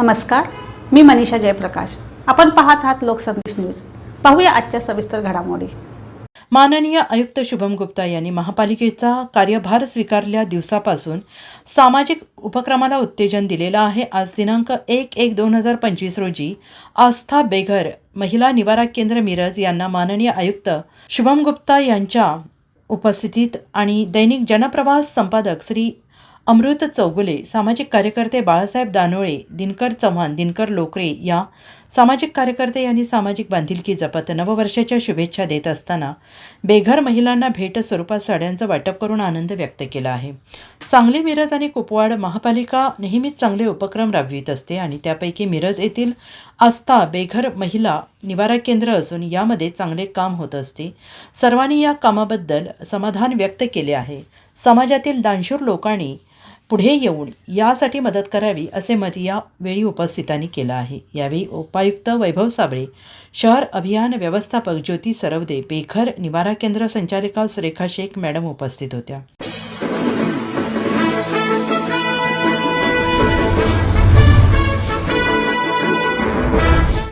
नमस्कार मी मनीषा जयप्रकाश. आपण पाहत आहात लोकसंदेश न्यूज. पाहूया आजच्या सविस्तर घडामोडी. माननीय आयुक्त शुभम गुप्ता यांनी महापालिकेचा कार्यभार स्वीकारल्या दिवसापासून सामाजिक उपक्रमाला उत्तेजन दिलेलं आहे. आज दिनांक एक एक दोन हजार पंचवीस रोजी आस्था बेघर महिला निवारा केंद्र मिरज यांना माननीय आयुक्त शुभम गुप्ता यांच्या उपस्थितीत आणि दैनिक जनप्रवास संपादक श्री अमृत चौगुले सामाजिक कार्यकर्ते बाळासाहेब दानोळे दिनकर चव्हाण दिनकर लोकरे या सामाजिक कार्यकर्ते यांनी सामाजिक बांधिलकी जपत नववर्षाच्या शुभेच्छा देत असताना बेघर महिलांना भेट स्वरूपात साड्यांचं वाटप करून आनंद व्यक्त केला आहे. सांगली मिरज आणि कुपवाड महापालिका नेहमीच चांगले उपक्रम राबवित असते आणि त्यापैकी मिरज येथील आस्था बेघर महिला निवारा केंद्र असून यामध्ये चांगले काम होत असते. सर्वांनी या कामाबद्दल समाधान व्यक्त केले आहे. समाजातील दानशूर लोकांनी पुढे येऊन यासाठी मदत करावी असे मत यावेळी उपस्थितांनी केलं आहे. यावेळी उपायुक्त वैभव साबळे शहर अभियान व्यवस्थापक ज्योती सरवदे बेखर निवारा केंद्र संचालिका सुरेखा शेख मॅडम उपस्थित होत्या.